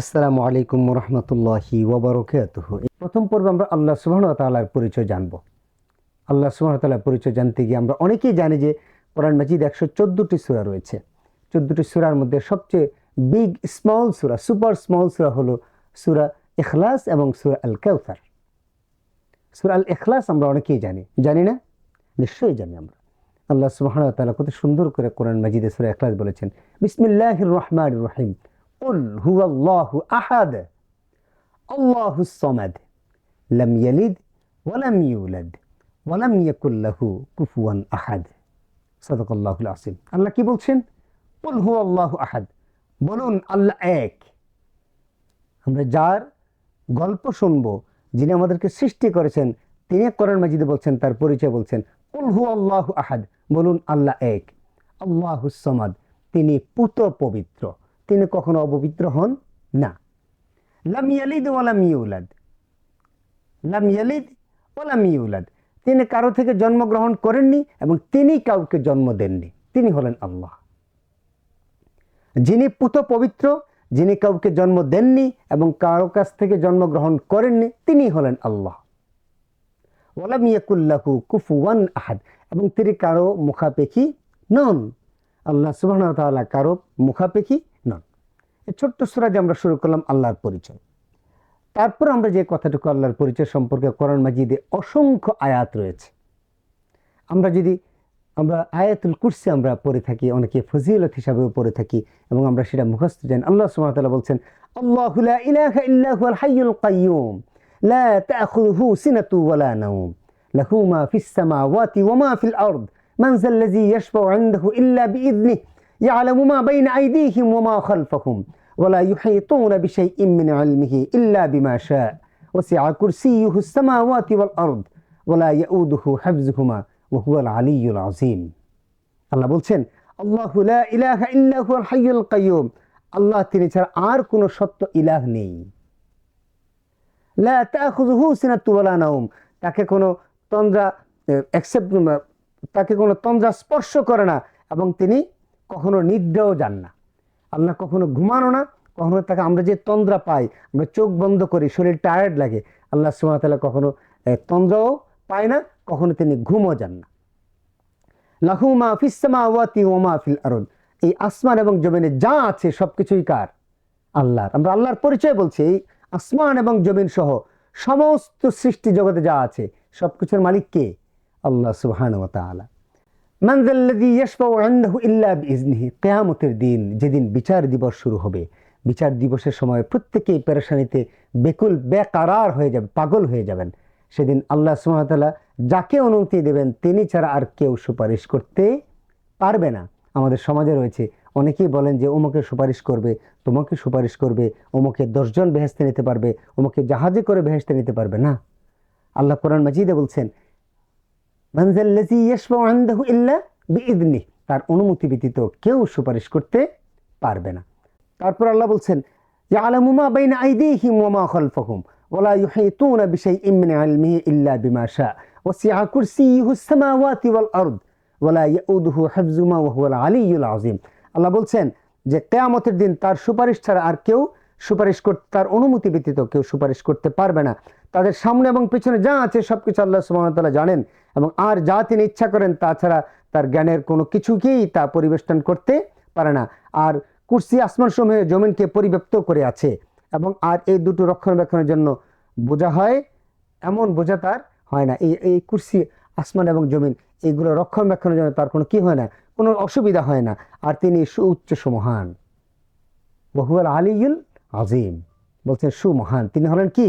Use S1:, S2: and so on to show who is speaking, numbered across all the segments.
S1: আসসালামু আলাইকুম রহমতুল্লাহি ওবরকাতুহ। প্রথম পর্বে আমরা আল্লাহ সুবহান তাআলার পরিচয় জানব। আল্লাহ সুবহান তাআলার পরিচয় জানতে গিয়ে আমরা অনেকেই জানি যে কোরআন মাজিদ একশো চোদ্দোটি সুরা রয়েছে। চোদ্দোটি সুরার মধ্যে সবচেয়ে বিগ স্মল সুরা সুপার স্মল সুরা হলো সুরা এখলাস এবং সুরা আল কাউসার সুরা আল ইখলাস আমরা অনেকেই জানি। জানি না? নিশ্চয়ই জানি আমরা। আল্লাহ সুবহান তাআলা কত সুন্দর করে কোরআন মাজিদে সুরা এখলাস বলেছেন। বিসমিল্লাহির রহমান রহিম। قل هو الله أحد الله الصمد لم يلد ولم يولد ولم يكن له كفوا أحد صدق الله العظيم আল্লাহ কি বলছেন قل هو الله أحد বলুন আল্লাহ এক আমরা যার গল্প শুনবো যিনি আমাদেরকে সৃষ্টি করেছেন তিনি কোরআন মাজিদে বলছেন তার পরিচয় বলছেন কুল হু আল্লাহ আহাদ বলুন আল্লাহ এক আল্লাহ সমাদ তিনি পুত পবিত্র তিনি কখনো অপবিত্র হন? না। লাম ইয়ালিদ ওয়ালাম ইউলাদ। লাম ইয়ালিদ ওয়ালাম ইউলাদ। তিনি কারও থেকে জন্মগ্রহণ করেননি এবং তিনি কাউকে জন্ম দেননি। তিনি হলেন আল্লাহ। যিনি পুত পবিত্র, যিনি কাউকে জন্ম দেননি এবং কারও কাছ থেকে জন্মগ্রহণ করেননি, তিনি হলেন আল্লাহ। ওয়ালাম ইয়াকুল্লাহু কুফুয়ান আহাদ। এবং তিনি কারও মুখাপেক্ষী নন। আল্লাহ সুবাহ কারও মুখাপেক্ষী ছোট্ট সুরাজে আমরা শুরু করলাম আল্লাহর পরিচয়। তারপর আমরা যে কথাটুকু আল্লাহর পরিচয় সম্পর্কে কোরআন মাজিদে অসংখ্য আয়াত রয়েছে। আমরা যদি আমরা আয়াতুল কুরসি আমরা পড়ে থাকি, অনেকে ফজিলত হিসাবেও পড়ে থাকি এবং আমরা সেটা মুখস্থ জানি। আল্লাহ তাআলা বলছেন, আল্লাহু ইলাহা ইল্লা হুয়াল হাইয়ুল কাইয়্যুম, লা তা'খুযুহু সিনাতু ওয়ালা নাওম, লাহু মা ইয়ালামু মা বাইনা আইদিহিম ওয়া মা খালফাহুম ওয়া লা ইউহীতুনা বিশাইইম মিন ইলমিহি ইল্লা বিমা শাআ। ওয়াসিআ কুরসিয়ুহু আস-সামাওয়াতি ওয়াল আরদ ওয়া লা ইয়াউদুহু হিফযুহুমা ওয়া হুয়াল আলিয়্যুল আযীম। আল্লাহ বলছেন, আল্লাহু লা ইলাহা ইল্লা হুয়াল হাইয়ুল কাইয়্যুম। আল্লাহ তিনি ছাড়া আর কোনো সত্য ইলাহ নেই। লা তাখুযুহু সিনাতু ওয়া লা নাওম। তাকে কোনো তন্দ্রা অ্যাকসেপ্ট তাকে কোনো তন্দ্রা স্পর্শ করে না এবং তিনি কখনো নিদ্রাও যান না। আল্লাহ কখনো ঘুমানো না, কখনো তাকে আমরা যে তন্দ্রা পাই, আমরা চোখ বন্ধ করি, শরীর টায়ার্ড লাগে, আল্লাহ সুমাতালা কখনো তন্দ্রাও পায় না, কখনো তিনি ঘুমও যান না। লাহু মা ফিসামা ওয়াতি ওমা ফিল আরদ। এই আসমান এবং জমিনে যা আছে সব কিছুই কার? আল্লাহর। আমরা আল্লাহর পরিচয় বলছি, এই আসমান এবং জমিন সহ সমস্ত সৃষ্টি জগতে যা আছে সব কিছুর মালিক কে? আল্লাহ সুবহান ওয়া তাআলা মানজাল্লাযী ইয়াশফাউ ইনদাহু ইল্লা বিইজনিহি কিয়ামতের দিন যেদিন বিচার দিবস শুরু হবে, বিচার দিবসের সময় প্রত্যেকেই পেরেশানিতে বেকুল, বেকারার হয়ে যাবে, পাগল হয়ে যাবেন। সেদিন আল্লাহ ওয়া যাকে অনুমতি দেবেন, তিনি ছাড়া আর কেউ সুপারিশ করতে পারবে না। আমাদের সমাজে রয়েছে, অনেকেই বলেন যে ওমকে সুপারিশ করবে, তোমাকে সুপারিশ করবে ওমকে দশজন বেহেস্তে নিতে পারবে ওমকে জাহাজে করে বেহেস্তে নিতে পারবে না। আল্লাহ কোরআন মাজিদে বলছেন মানজাল্লাজি ইয়াশফাউ ইনদাহু ইল্লা বিইذনি তার অনুমতি ব্যতীত কেউ সুপারিশ করতে পারবে না। তারপর আল্লাহ বলছেন, ইয়ালামু মা বাইনা আইদিহিম ওয়া মা খালফাহুম ওয়ালা ইউহিতুনা বিশাইইন মিন ইলমিহি ইল্লা বিমা শা ওয়াসিআ কুরসিয়ুহুস সামাওয়াতি ওয়াল আরদ ওয়ালা ইয়াউদুহু হিফযুমা ওয়া হুয়াল আলিয়্যুল আযীম। আল্লাহ বলছেন যে, কিয়ামতের দিন তার সুপারিশ ছাড়া আর কেউ সুপারিশ করতে তার অনুমতি ব্যতীত কেউ সুপারিশ করতে পারবে না। তাদের সামনে এবং পিছনে যা আছে সব কিছু আল্লাহ সুবহানাহু জানেন। এবং আর যা তিনি ইচ্ছা করেন তাছাড়া তার জ্ঞানের কোনো কিছুকেই তা পরিবেষ্টন করতে পারে না। আর কুর্সি সমূহে জমিনকে পরিব্যাপ্ত করে আছে এবং আর এই দুটো রক্ষণাবেক্ষণের জন্য বোঝা হয়, এমন বোঝা তার হয় না। এই এই কুর্সি আসমান এবং জমিন, এইগুলো রক্ষণাবেক্ষণের জন্য তার কোনো কি হয় না, কোনো অসুবিধা হয় না। আর তিনি সুউচ্চ সুমহান। বহুয়াল আলিউল আজিম বলছেন সুমহান। তিনি হলেন কি?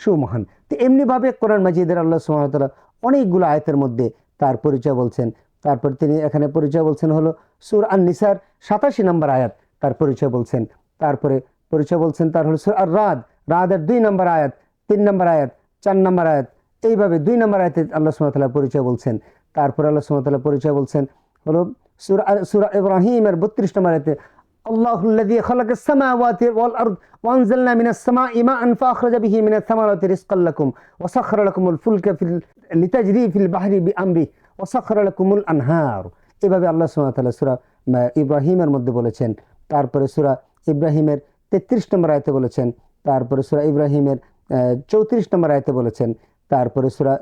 S1: সুমহান। তো এমনিভাবে কোরআন মাজিদের আল্লাহ সুমতলা অনেকগুলো আয়তের মধ্যে তার পরিচয় বলছেন তারপর তিনি এখানে পরিচয় বলছেন হলো সুর আন নিসার সাতাশি নম্বর আয়াত তার পরিচয় বলছেন তারপরে পরিচয় বলছেন তার হলো সুর আর রাদ রাদের দুই নম্বর আয়াত তিন নম্বর আয়াত চার নম্বর আয়াত এইভাবে দুই নম্বর আয়াতে আল্লাহ সুমতলা পরিচয় বলছেন তারপর আল্লাহ সুমতলা পরিচয় বলছেন হলো সুর সুরা ইব্রাহিমের বত্রিশ নম্বর আয়াতে الله الذي خلق السماوات والأرض وأنزلنا من السماء ماء فأخرج به من الثمرات رزقا لكم وسخر لكم الفلك في লিতাজরি ফিল বাহারি বি আমরি ওসাখরাল কুমুল আনহার এভাবে আল্লাহ সুমাতাল্লাহ সুরা ইব্রাহিমের মধ্যে বলেছেন। তারপরে সুরা ইব্রাহিমের তেত্রিশ নম্বর আয়তে বলেছেন। তারপরে সুরা ইব্রাহিমের চৌত্রিশ নম্বর আয়তে বলেছেন। তারপরে সুরা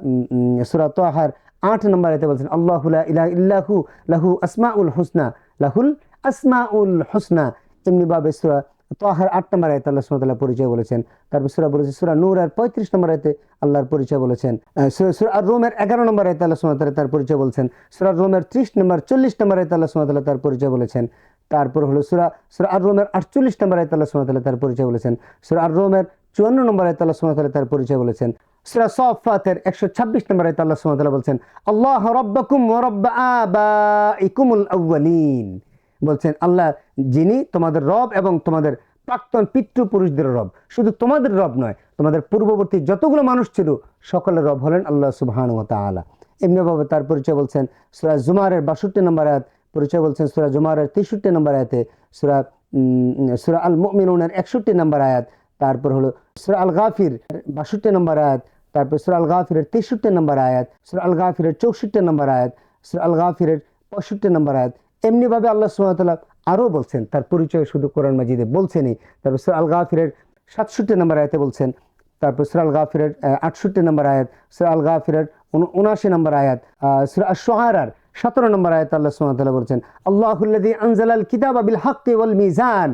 S1: সুরা তোহার আট নম্বর আয়তে বলেছেন আল্লাহুল্লাহ ইলা ইল্লাহু লাহু আসমাউল হুসনা, লাহুল আসমাউল হুসনা। এমনিভাবে সুরা তোহার আট নম্বর আয়তে আল্লাহ সুমতাল্লাহ পরিচয় বলেছেন। তারপর সুরা বলেছে, সুরা নূর আর পঁয়ত্রিশ নম্বর আয়তে আল্লাহর পরিচয় বলেছেন। আর রোমের এগারো নম্বর আয়তে আল্লাহ সুমতাল্লাহ তার পরিচয় বলছেন। সুরা রোমের ত্রিশ নম্বর, চল্লিশ নম্বর আয়তে আল্লাহ সুমতাল্লাহ তার পরিচয় বলেছেন। তারপর হলো সুরা সুরা আর রোমের আটচল্লিশ নম্বর আয়তে আল্লাহ সুমতাল্লাহ তার পরিচয় বলেছেন। সুরা আর রোমের চুয়ান্ন নম্বর আয়তে আল্লাহ সুমতাল্লাহ তার পরিচয় বলেছেন। সুরা সফাতের একশো ছাব্বিশ নম্বর আয়তে আল্লাহ সুমতাল্লাহ বলছেন, আল্লাহ রব্বাকুম রব্বা আবাইকুমুল আউয়ালিন। বলছেন, আল্লাহ যিনি তোমাদের রব এবং তোমাদের প্রাক্তন পিতৃপুরুষদের রব। শুধু তোমাদের রব নয়, তোমাদের পূর্ববর্তী যতগুলো মানুষ ছিল সকলের রব হলেন আল্লাহ সুবহান ও তাআলা। এমনিভাবে তার পরিচয় বলছেন সুরা জুমারের বাষট্টি নম্বর আয়াত, পরিচয় বলছেন সুরা জুমারের তেষট্টি নম্বর আয়াতে, সুরা সুরা আল মুমিনুনের একষট্টি নম্বর আয়াত, তারপর হলো সুরা আল গাফির বাষট্টি নম্বর আয়াত, তারপর সুরা আল গাফিরের তেষট্টি নম্বর আয়াত, সুরা আল গাফিরের চৌষট্টি নম্বর আয়াত, সুরা আল গাফিরের পঁয়ষট্টি নম্বর আয়াত এমনিভাবে আল্লাহ সুমতাল্লাহ আরও বলছেন, তার পরিচয় শুধু কোরআন মাজিদে বলছেনই। তারপর সুরা আল গাফিরের সাতষট্টি নম্বর আয়াতে বলছেন, তারপর সুরা আল গাফিরের আটষট্টি নম্বর আয়াত, সুরা আল গাফিরের উনআশি নম্বর আয়াত সুরা সোহারার সতেরো নম্বর আয়াত আল্লাহ সুমতাল্লাহ বলছেন আল্লাহুল্লাদি আনজালাল কিতাব আবিল হাক্কি ওয়াল মিজান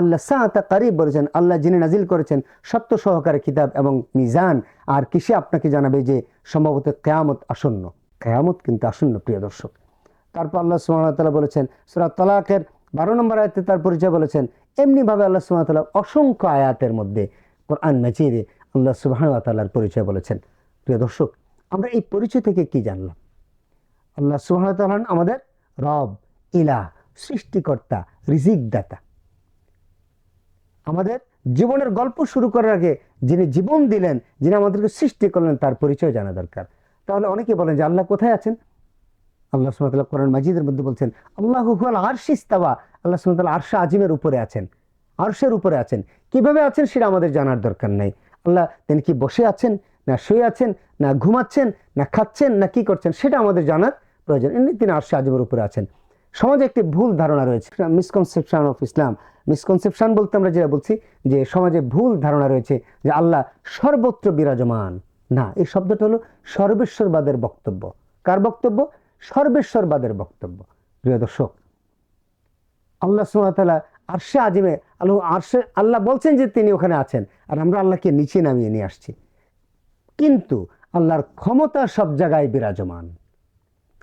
S1: আল্লাহ সাহাতা কারিব বলেছেন, আল্লাহ যিনি নাজিল করেছেন সত্য সহকারে কিতাব এবং মিজান। আর কিসে আপনাকে জানাবে যে সম্ভবত কেয়ামত আসন্ন। কেয়ামত কিন্তু আসন্ন, প্রিয় দর্শক। তারপর আল্লাহ সুহামতাল্লাহ বলেছেন, সুরা তালাকের বারো নম্বর আয়াতে তার পরিচয় বলেছেন, এমনিভাবে আল্লাহ সুহামতাল্লাহ অসংখ্য আয়াতের মধ্যে কোরআন মেচিয়ে আল্লাহ সুবাহতাল্লাহর পরিচয় বলেছেন। প্রিয় দর্শক, আমরা এই পরিচয় থেকে কি জানলাম? আল্লাহ সুবাহতাল্লাহ আমাদের রব ইলা সৃষ্টিকর্তা রিজিক দাতা আমাদের জীবনের গল্প শুরু করার আগে যিনি জীবন দিলেন, যিনি আমাদেরকে সৃষ্টি করলেন, তার পরিচয় জানা দরকার। তাহলে অনেকে বলেন যে আল্লাহ কোথায় আছেন? আল্লাহ সুমতাল্লাহ কোরআন মাজিদের মধ্যে বলছেন, আল্লাহ হুয়াল আরশিস্তাওয়া আল্লাহ সুমতাল্লাহ আরশা আজিমের উপরে আছেন। আরশের উপরে আছেন। কীভাবে আছেন সেটা আমাদের জানার দরকার নাই। আল্লাহ তিনি কি বসে আছেন, না শুয়ে আছেন, না ঘুমাচ্ছেন, না খাচ্ছেন, না কি করছেন সেটা আমাদের জানার প্রয়োজন। এমনি তিনি আরশা আজিমের উপরে আছেন। সমাজে একটি ভুল ধারণা রয়েছে। মিসকনসেপশন অফ ইসলাম মিসকনসেপশন বলতে আমরা যেটা বলছি, যে সমাজে ভুল ধারণা রয়েছে, যে আল্লাহ সর্বত্র বিরাজমান। না, এই শব্দটা হলো সর্বেশ্বরবাদের বক্তব্য। কার বক্তব্য? সর্বেশ্বরবাদের বক্তব্য। প্রিয় দর্শক, আল্লাহ সুমতালা আরশে আজিমে আল্লাহ আরশে আল্লাহ বলছেন যে তিনি ওখানে আছেন আর আমরা আল্লাহকে নিচে নামিয়ে নিয়ে আসছি। কিন্তু আল্লাহর ক্ষমতা সব জায়গায় বিরাজমান।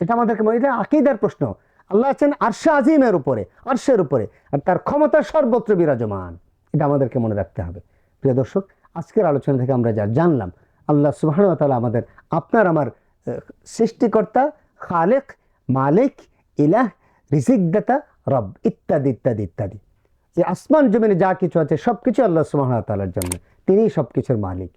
S1: এটা আমাদেরকে মনে এটা আকিদার প্রশ্ন। আল্লাহ আছেন আরশে আজিমের উপরে, আরশের উপরে। আর তার ক্ষমতা সর্বত্র বিরাজমান। এটা আমাদেরকে মনে রাখতে হবে। প্রিয় দর্শক, আজকের আলোচনা থেকে আমরা যা জানলাম, আল্লাহ সুবাহন তালা আমাদের আপনার, আমার সৃষ্টিকর্তা খালেক, মালিক, ইলাহ রিজিকদাতা রব, ইত্যাদি ইত্যাদি ইত্যাদি। যে আসমান, জমিনে যা কিছু আছে সব কিছু আল্লাহ সুবহানতালার জন্য। তিনিই সব কিছুর মালিক।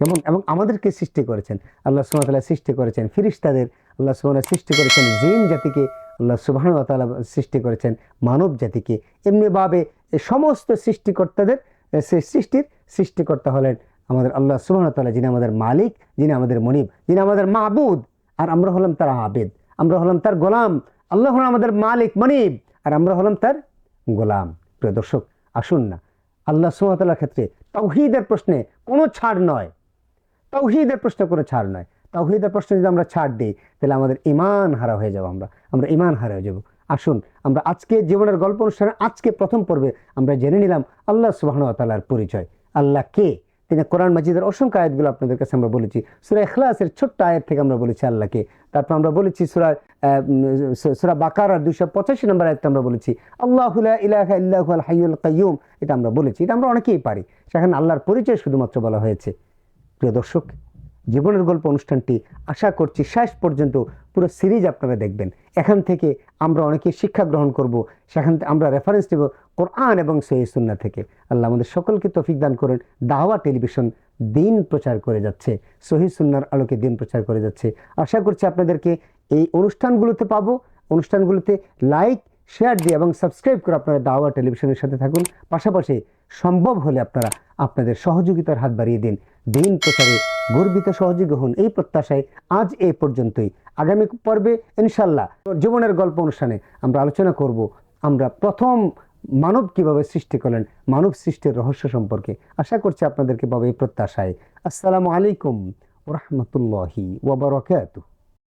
S1: এবং এবং আমাদেরকে সৃষ্টি করেছেন। আল্লাহ সুবাহতাল্লাহ সৃষ্টি করেছেন ফিরিস্তাদের। আল্লাহ সুবাহ সৃষ্টি করেছেন জিন জাতিকে। আল্লাহ সুবাহ তালা সৃষ্টি করেছেন মানব জাতিকে। এমনিভাবে সমস্ত সৃষ্টিকর্তাদের সৃষ্টির সৃষ্টিকর্তা হলেন আমাদের আল্লাহ সুবাহ তালা যিনি আমাদের মালিক, যিনি আমাদের মনিব, যিনি আমাদের মাহবুদ আর আমরা হলাম তার আবেদ, আমরা হলাম তার গোলাম। আল্লাহ হলেন আমাদের মালিক, মনিব, আর আমরা হলাম তার গোলাম। প্রিয় দর্শক, আসুন না, আল্লাহ সুমতাল্লার ক্ষেত্রে তৌহিদের প্রশ্নে কোনো ছাড় নয়। তৌহিদের প্রশ্নে কোনো ছাড় নয়। তৌহিদের প্রশ্নে যদি আমরা ছাড় দিই, তাহলে আমাদের ইমান হারা হয়ে যাব আমরা। আমরা ইমান হারা হয়ে যাব। আসুন, আমরা আজকে জীবনের গল্প অনুষ্ঠানে আজকে প্রথম পর্বে আমরা জেনে নিলাম আল্লাহ সুবাহন তাল্লাহর পরিচয়। আল্লাহ কে? তিনি কোরআন মাজিদের অসংখ্য আয়াতগুলো আপনাদের কাছে আমরা বলেছি। সুরা এখলাসের ছোট্ট আয়াত থেকে আমরা বলেছি আল্লাহকে। তারপর আমরা বলেছি সুরা সুরা বাকার আর দুশো পঁচাশি নম্বর আয়াতটা আমরা বলেছি। আল্লাহ ইলাহা ইল্লাহ হাইউল এটা আমরা বলেছি। এটা আমরা অনেকেই পারি। সেখানে আল্লাহর পরিচয় শুধুমাত্র বলা হয়েছে। প্রিয় দর্শক জীবনের গল্প অনুষ্ঠানটি আশা করছি শেষ পর্যন্ত পুরো সিরিজ আপনারা দেখবেন। এখান থেকে আমরা অনেকে শিক্ষা গ্রহণ করব, সেখান থেকে আমরা রেফারেন্স নেব কোরআন এবং সহি সুন্না থেকে। আল্লাহ আমাদের সকলকে তফিক দান করেন। দাওয়া টেলিভিশন দিন প্রচার করে যাচ্ছে, সহি সুন্নার আলোকে দিন প্রচার করে যাচ্ছে। আশা করছি আপনাদেরকে এই অনুষ্ঠানগুলোতে পাবো। অনুষ্ঠানগুলোতে লাইক শেয়ার দিয়ে এবং সাবস্ক্রাইব করে আপনারা দাওয়া টেলিভিশনের সাথে থাকুন। পাশাপাশি সম্ভব হলে আপনারা আপনাদের সহযোগিতার হাত বাড়িয়ে দিন। দিন প্রচারে গর্বিত সহযোগী হন। এই প্রত্যাশায় আজ এ পর্যন্তই। আগামী পর্বে ইনশাল্লাহ জীবনের গল্প অনুষ্ঠানে আমরা আলোচনা করব। আমরা প্রথম মানব কীভাবে সৃষ্টি করলেন, মানব সৃষ্টির রহস্য সম্পর্কে। আশা করছি আপনাদেরকে পাবে এই প্রত্যাশায়। আসসালামু আলাইকুম রহমতুল্লাহি ওবরাকাতুহ